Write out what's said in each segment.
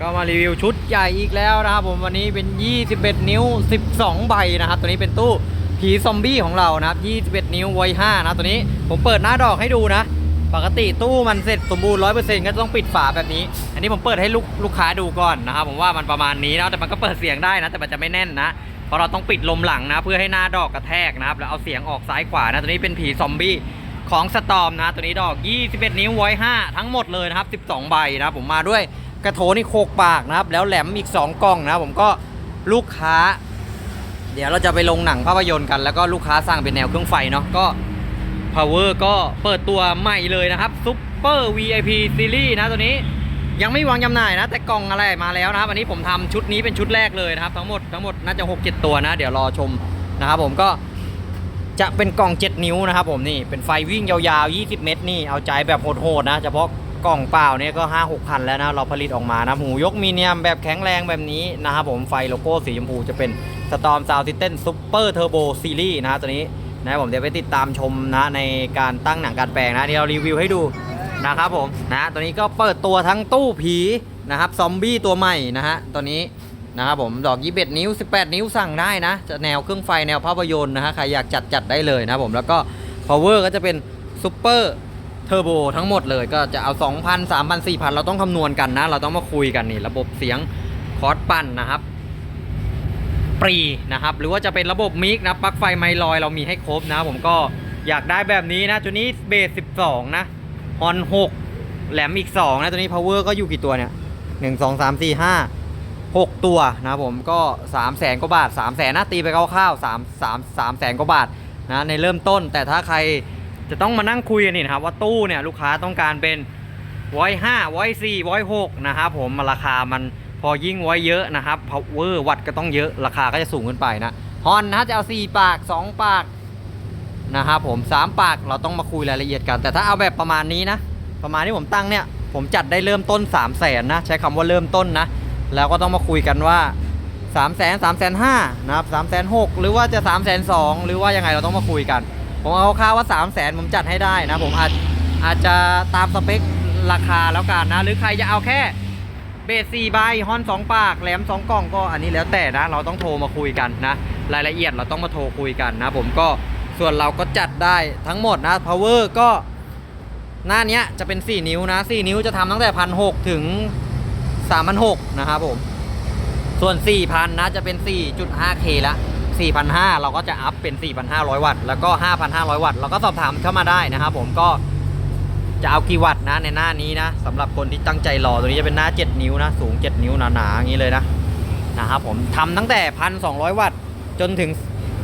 ก็มารีวิวชุดใหญ่อีกแล้วนะครับผมวันนี้เป็น 21 นิ้ว 12 ใบนะครับ ตัวนี้เป็นตู้ผีซอมบี้ของเรานะครับ21 นิ้วไว้5นะตัวนี้ผมเปิดหน้าดอกให้ดูนะ ปกติตู้มันเสร็จสมบูรณ์100%ก็ต้องปิดฝาแบบนี้ อันนี้ผมเปิดให้ลูกลูกค้าดูก่อนนะครับผมว่ามันประมาณนี้นะแต่มันก็เปิดเสียงได้นะ แต่มันจะไม่แน่นนะเพราะเราต้องปิดลมหลังนะ เพื่อให้หน้าดอกกระแทกนะครับแล้วเอาเสียงออกซ้ายขวานะตัวนี้เป็นผีซอมบี้ของสตอมนะตัวนี้ดอก 21 นิ้วไว้5ทั้งหมดเลยนะครับ 12 ใบนะครับผมมาด้วย กระโถนี่โคกปากนะครับ แล้วแหลมอีก 2 กล่องนะผมก็ลูกค้า เดี๋ยวเราจะไปลงหนังภาพยนตร์กัน แล้วก็ลูกค้าสั่งเป็นแนวเครื่องไฟเนาะก็ power ก็เปิดตัวใหม่เลยนะครับ super VIP series นะตัวนี้ยังไม่วางจำหน่ายนะ แต่กล่องอะไรมาแล้วนะครับวันนี้ผมทำชุดนี้เป็นชุดแรกเลยนะครับ ทั้งหมดทั้งหมดน่าจะ6 7ตัวนะ เดี๋ยวรอชมนะครับผมก็จะเป็นกล่อง 7 นิ้วนะครับผมนี่เป็นไฟวิ่งยาวๆ 20 เมตรนี่เอาใจแบบโหดๆนะเฉพาะ กล่องเปล่าเนี่ยก็5 6พันแล้วนะเราผลิตออกมานะหูยกมีเนียมแบบแข็งแรงแบบนี้นะครับผมไฟโลโก้สีชมพูจะเป็น Storm Sound System Super Turbo Series นะตัวนี้นะผมเดี๋ยวไปติดตามชมนะในการตั้งหนังการแปลงนะที่เรารีวิวให้ดูนะครับผมนะตัวนี้ก็เปิดตัวทั้งตู้ผีนะครับซอมบี้ตัวใหม่นะฮะตัวนี้นะครับผมดอก 21 นิ้ว 18 นิ้วสั่งได้นะ จะแนวเครื่องไฟแนวภาพยนตร์นะฮะใครอยากจัดจัดได้เลยนะครับผมแล้วก็ power ก็จะเป็นซุปเปอร์ เทอร์โบทั้งหมดเลยก็จะเอา 2,000 3,000 4,000 เราต้องคำนวณกันนะ เราต้องมาคุยกันนี่ ระบบเสียงคอร์สปั่นนะครับ ปรีนะครับ หรือว่าจะเป็นระบบมิกนะปลั๊กไฟไมลอยเรามีให้ครบนะ ผมก็อยากได้แบบนี้นะตัวนี้เบส12 นะฮอน6 แหลมอีก 2 นะตัวนี้ power ก็อยู่กี่ตัวเนี่ย 1 2 3 4 5 6 ตัวนะผมก็3 0 0แสนกว่าบาท3 0 0แสนนะตีไปคร่าวๆ3 3 3แสนกว่าบาทนะในเริ่มต้นแต่ถ้าใคร จะต้องมานั่งคุยกันนี่นะครับว่าตู้เนี่ยลูกค้าต้องการเป็นไว้5ไว้4ไว้6นะครับผมราคามันพอยิ่งไว้เยอะนะครับ power วัดก็ต้องเยอะราคาก็จะสูงขึ้นไปนะฮอนนะจะเอา 4 ปาก 2 ปากนะครับผม 3 ปากเราต้องมาคุยรายละเอียดกัน แต่ถ้าเอาแบบประมาณนี้นะ ประมาณที่ผมตั้งเนี่ย ผมจัดได้เริ่มต้น 3 0 0แสนนะใช้คำว่าเริ่มต้นนะ แล้วก็ต้องมาคุยกันว่า 3 0 0แสน3 5 0 0 0นห้านะครับ3 6 0 0หหรือว่าจะ3 2 0 0 0หรือว่ายังไงเราต้องมาคุยกัน ผมเอาค่าว่า 3 0 0แสนผมจัดให้ได้นะ ผมอาจอาจจะตามสเปคราคาแล้วกันนะ หรือใครจะเอาแค่เบสสี่ใบฮอนสองปากแหลมสองกล่องก็อันนี้แล้วแต่นะ เราต้องโทรมาคุยกันนะ รายละเอียดเราต้องมาโทรคุยกันนะ ผมก็ส่วนเราก็จัดได้ทั้งหมดนะ power ก็หน้านี้จะเป็น 4 นิ้วนะ 4 นิ้วจะทำตั้งแต่พันหถึง3,600นะครับผม ส่วน 4,000 นะ จะเป็น 4.5K ละ 4,500 เราก็จะอัพเป็น 4,500 วัตต์ แล้วก็ 5,500 วัตต์ เราก็สอบถามเข้ามาได้นะครับผมก็จะเอากี่วัตต์นะในหน้านี้นะสำหรับคนที่ตั้งใจรอตัวนี้จะเป็นหน้า 7 นิ้วนะ สูง 7 นิ้วหนาๆอย่างนี้เลยนะนะครับผมทำตั้งแต่ 1,200 วัตต์ จนถึง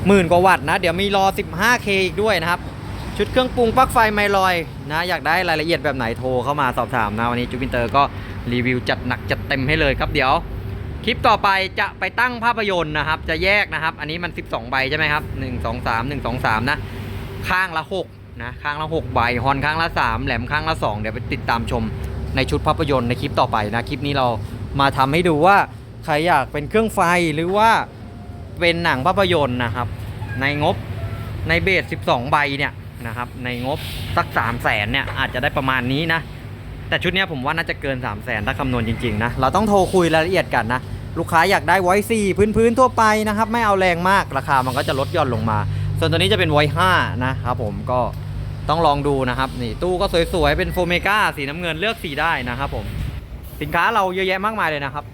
หมื่นกว่าวัตต์นะ เดี๋ยวมีรอ 15K อีกด้วยนะครับ ชุดเครื่องปรุงปลั๊กไฟไมลอยนะ อยากได้รายละเอียดแบบไหนโทรเข้ามาสอบถามนะ วันนี้จูปินเตอร์ก็รีวิวจัดหนักจัดเต็มให้เลยครับเดี๋ยว คลิปต่อไปจะไปตั้งภาพยนตร์นะครับ จะแยกนะครับ อันนี้มัน 12 ใบใช่ไหมครับ 1 2 3 1 2 3 นะ ข้างละ6นะ ข้างละ 6 ใบ ฮอนข้างละ 3 แหลมข้างละ 2 เดี๋ยวไปติดตามชมในชุดภาพยนตร์ในคลิปต่อไปนะ คลิปนี้เรามาทำให้ดูว่าใครอยากเป็นเครื่องไฟหรือว่าเป็นหนังภาพยนตร์นะครับ ในงบในเบส 12 ใบเนี่ยนะครับ ในงบสัก 3 0 0แสนเนี่ยอาจจะได้ประมาณนี้นะ แต่ชุดนี้ผมว่าน่าจะเกิน 3 0 0แสนถ้าคำนวณจริงๆนะ เราต้องโทรคุยรายละเอียดกันนะ ลูกค้าอยากได้ไว้สี่พื้นๆทั่วไปนะครับ ไม่เอาแรงมากราคามันก็จะลดย่อนลงมา ส่วนตัวนี้จะเป็นไว้5นะครับผมก็ต้องลองดูนะครับ นี่ตู้ก็สวยๆ เป็นโฟเมกาสีน้ำเงินเลือกสีได้นะครับผม สินค้าเราเยอะแยะมากมายเลยนะครับ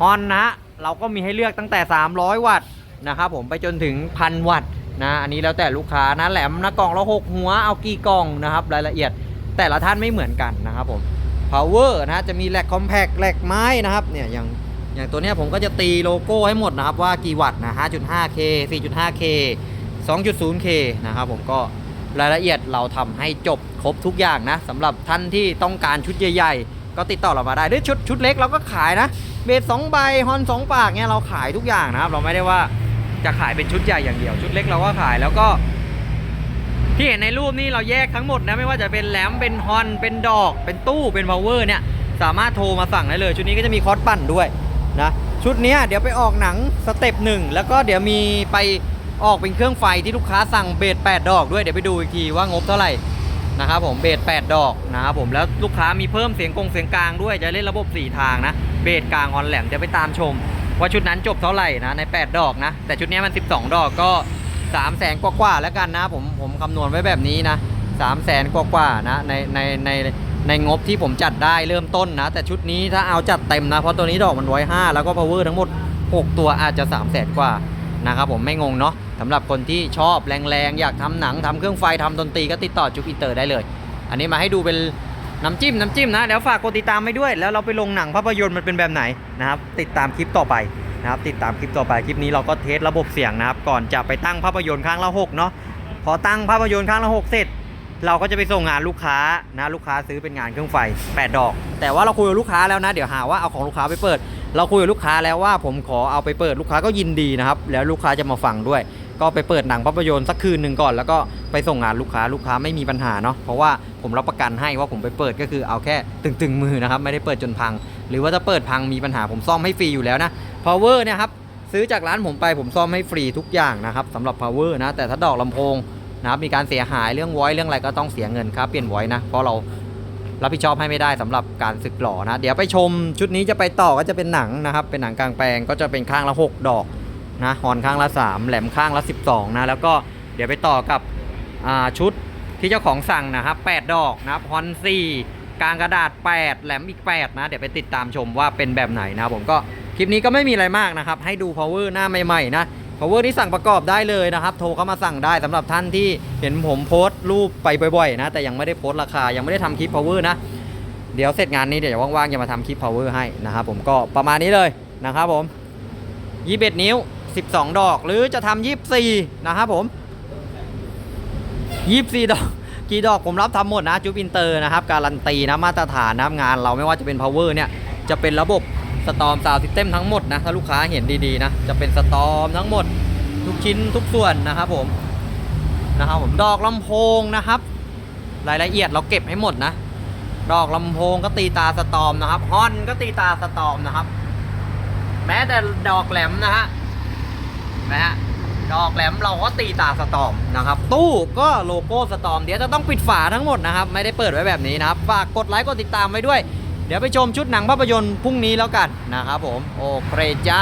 ฮอนนะเราก็มีให้เลือกตั้งแต่ 300 วัตต์นะครับผมไปจนถึงพันวัตต์นะอันนี้แล้วแต่ลูกค้านะแหลมนะกล่องละหกหัวเอากี่กล่องนะครับ รายละเอียด แต่ละท่านไม่เหมือนกันนะครับผม power นะจะมีแหลกคอมแพกแหลกไม้นะครับเนี่ยอย่างอย่างตัวเนี้ยผมก็จะตีโลโก้ให้หมดนะครับว่ากี่วัตต์นะ 5.5K 4.5K 2.0K นะครับผมก็รายละเอียดเราทำให้จบครบทุกอย่างนะสำหรับท่านที่ต้องการชุดใหญ่ๆ ก็ติดต่อเรามาได้หรือชุดชุดเล็กเราก็ขายนะ เบสสองใบฮอนสองปากเนี่ยเราขายทุกอย่างนะครับ เราไม่ได้ว่าจะขายเป็นชุดใหญ่อย่างเดียว ชุดเล็กเราก็ขายแล้วก็ ที่เห็นในรูปนี้เราแยกทั้งหมดนะไม่ว่าจะเป็นแหลมเป็นฮอนเป็นดอก เป็นตู้เป็นพาวเวอร์เนี่ยสามารถโทรมาสั่งได้เลย ชุดนี้ก็จะมีคอร์สปั่นด้วยนะชุดนี้เดี๋ยวไปออกหนังสเต็ปหนึ่งแล้วก็เดี๋ยวมีไปออกเป็นเครื่องไฟที่ลูกค้าสั่งเบส8ดอกด้วยเดี๋ยวไปดูอีกทีว่างบเท่าไหร่นะครับผมเบส8ดอกนะครับผมแล้วลูกค้ามีเพิ่มเสียงกงเสียงกลางด้วยจะเล่นระบบ 4 ทางนะเบสกลางฮอนแหลมเดี๋ยวไปตามชม ว่าชุดนั้นจบเท่าไหร่นะใน 8 ดอกนะแต่ชุดนี้มัน 12 ดอกก็ 3 0 0แสนกว่าๆแล้วกันนะ ผมผมคำนวณไว้แบบนี้นะ3 0 0แสนกว่าๆนะในในในในงบที่ผมจัดได้เริ่มต้นนะ แต่ชุดนี้ถ้าเอาจัดเต็มนะ เพราะตัวนี้ดอกมันไว้5แล้วก็ power ทั้งหมด 6 ตัวอาจจะ3 0 0แสนกว่านะครับผมไม่งงเนาะสำหรับคนที่ชอบแรงๆ อยากทำหนังทำเครื่องไฟทำดนตรีก็ติดต่อจุกอินเตอร์ได้เลย อันนี้มาให้ดูเป็นน้ำจิ้มน้ำจิ้มนะเดี๋ยวฝากกดติดตามให้ด้วย แล้วเราไปลงหนังภาพยนตร์มันเป็นแบบไหนนะครับติดตามคลิปต่อไป นะครับติดตามคลิปต่อไปคลิปนี้เราก็เทสระบบเสียงนะครับ ก่อนจะไปตั้งภาพยนตร์ข้างละหกเนาะพอตั้งภาพยนตร์ข้างละหกเสร็จ เราก็จะไปส่งงานลูกค้านะลูกค้าซื้อเป็นงานเครื่องไฟ 8 ดอก แต่ว่าเราคุยกับลูกค้าแล้วนะ เดี๋ยวหาว่าเอาของลูกค้าไปเปิด เราคุยกับลูกค้าแล้วว่าผมขอเอาไปเปิดลูกค้าก็ยินดีนะครับแล้วลูกค้าจะมาฟังด้วย ก็ไปเปิดหนังภาพยนตร์สักคืนหนึ่งก่อน แล้วก็ไปส่งงานลูกค้าลูกค้าไม่มีปัญหาเนาะเพราะว่าผมรับประกันให้ว่าผมไปเปิดก็คือเอาแค่ตึงๆมือนะครับไม่ได้เปิดจนพัง หรือว่าถ้าเปิดพังมีปัญหาผมซ่อมให้ฟรีอยู่แล้วนะ power เนี่ยครับซื้อจากร้านผมไปผมซ่อมให้ฟรีทุกอย่างนะครับสำหรับ power นะแต่ถ้าดอกลำโพงนะครับมีการเสียหายเรื่อง voice เรื่องอะไรก็ต้องเสียเงินค่าเปลี่ยน voice นะเพราะเรารับผิดชอบให้ไม่ได้สำหรับการสึกหล่อนะ เดี๋ยวไปชมชุดนี้จะไปต่อก็จะเป็นหนังนะครับ เป็นหนังกลางแปลงก็จะเป็นข้างละ 6 ดอกนะฮอนข้างละ 3 แหลมข้างละ 12นะแล้วก็เดี๋ยวไปต่อกับชุดที่เจ้าของสั่งนะครับ 8 ดอกนะครับฮอน4 กลางกระดาษ 8 แหลมอีก 8 นะ เดี๋ยวไปติดตามชมว่าเป็นแบบไหนนะผมก็คลิปนี้ก็ไม่มีอะไรมากนะครับ ให้ดู power หน้าใหม่ๆนะ power ที่สั่งประกอบได้เลยนะครับ โทรเข้ามาสั่งได้สำหรับท่านที่เห็นผมโพสต์รูปไปบ่อยๆ นะ แต่ยังไม่ได้โพสต์ราคายังไม่ได้ทำคลิป power นะ เดี๋ยวเสร็จงานนี้เดี๋ยวว่างๆจะมาทำคลิป power ให้นะครับผมก็ประมาณนี้เลยนะครับผม21นิ้ว 12 ดอกหรือจะทำ24นะครับผม24 ดอก กี่ดอกผมรับทำหมดนะจูปินเตอร์นะครับ การันตีนะมาตรฐานนะงานเราไม่ว่าจะเป็น power เนี่ยจะเป็นระบบสตอมซาวซิสเต็มทั้งหมดนะถ้าลูกค้าเห็นดีๆนะจะเป็นสตอมทั้งหมด ทุกชิ้นทุกส่วนนะครับผมนะครับผมดอกลำโพงนะครับ รายละเอียดเราเก็บให้หมดนะ ดอกลำโพงก็ตีตาสตอมนะครับฮอนก็ตีตาสตอมนะครับ แม้แต่ดอกแหลมนะฮะนะฮะ ดอกแหลมเราก็ตีตาสตอมนะครับ ตู้ก็โลโก้สตอมเดี๋ยวจะต้องปิดฝาทั้งหมดนะครับ ไม่ได้เปิดไว้แบบนี้นะครับฝากกดไลค์กดติดตามไว้ด้วย เดี๋ยวไปชมชุดหนังภาพยนตร์พรุ่งนี้แล้วกันนะครับผมโอเคจ้า